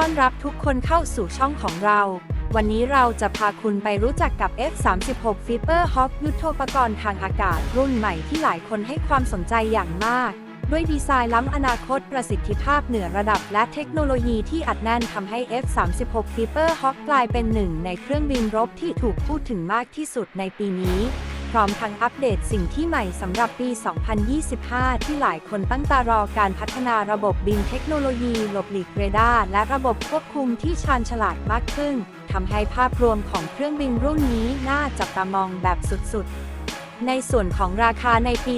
้อนรับทุกคนเข้าสู่ช่องของเรา วันนี้เราจะพาคุณไปรู้จักกับ F36 f i p p e r Hawk ยุทโธปกรณ์ทางอากาศรุ่นใหม่ที่หลายคนให้ความสนใจอย่างมาก ด้วยดีไซน์ล้ำอนาคตประสิทธิภาพเหนือระดับและเทคโนโลยีที่อัดแน่นทำให้ F36 f i p p e r Hawk กลายเป็นหนึ่งในเครื่องบินรบที่ถูกพูดถึงมากที่สุดในปีนี้ พร้อมทั้งอัปเดตสิ่งที่ใหม่สำหรับปี 2025 ที่หลายคนตั้งตารอการพัฒนาระบบบินเทคโนโลยีหลบหลีกเรดาร์และระบบควบคุมที่ชาญฉลาดมากขึ้นทำให้ภาพรวมของเครื่องบินรุ่นนี้น่าจับตามองแบบสุดๆในส่วนของราคาในปี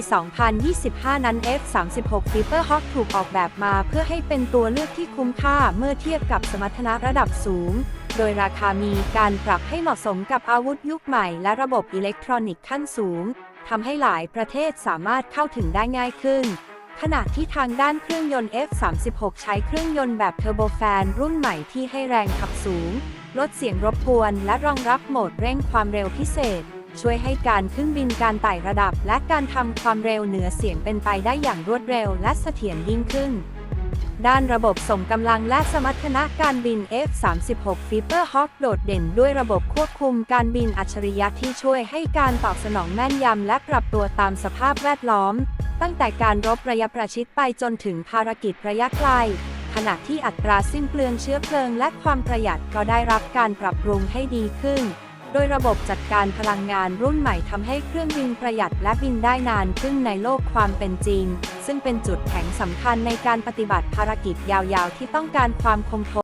2025 นั้น F36 Flipper Hawk ถูกออกแบบมาเพื่อให้เป็นตัวเลือกที่คุ้มค่าเมื่อเทียบกับสมรรถนะระดับสูง โดยราคามีการปรับให้เหมาะสมกับอาวุธยุคใหม่และระบบอิเล็กทรอนิกส์ขั้นสูงทำให้หลายประเทศสามารถเข้าถึงได้ง่ายขึ้น ขณะที่ทางด้านเครื่องยนต์ F36 ใช้เครื่องยนต์แบบเทอร์โบแฟนรุ่นใหม่ที่ให้แรงขับสูง ลดเสียงรบกวนและรองรับโหมดเร่งความเร็วพิเศษ ช่วยให้การขึ้นบินการไต่ระดับ และการทำความเร็วเหนือเสียงเป็นไปได้อย่างรวดเร็วและเสถียรยิ่งขึ้น ด้านระบบส่งกำลังและสมรรถนะการบิน F36 Flipper Hawk โดดเด่นด้วยระบบควบคุมการบินอัจฉริยะที่ช่วยให้การตอบสนองแม่นยำและปรับตัวตามสภาพแวดล้อม ตั้งแต่การรบระยะประชิดไปจนถึงภารกิจระยะไกล ขณะที่อัตราสิ้นเปลืองเชื้อเพลิงและความประหยัดก็ได้รับการปรับปรุงให้ดีขึ้น โดยระบบจัดการพลังงานรุ่นใหม่ทำให้เครื่องบินประหยัดและบินได้นานขึ้นในโลกความเป็นจริง ซึ่งเป็นจุดแข็งสำคัญในการปฏิบัติภารกิจยาวๆ ที่ต้องการความคงทน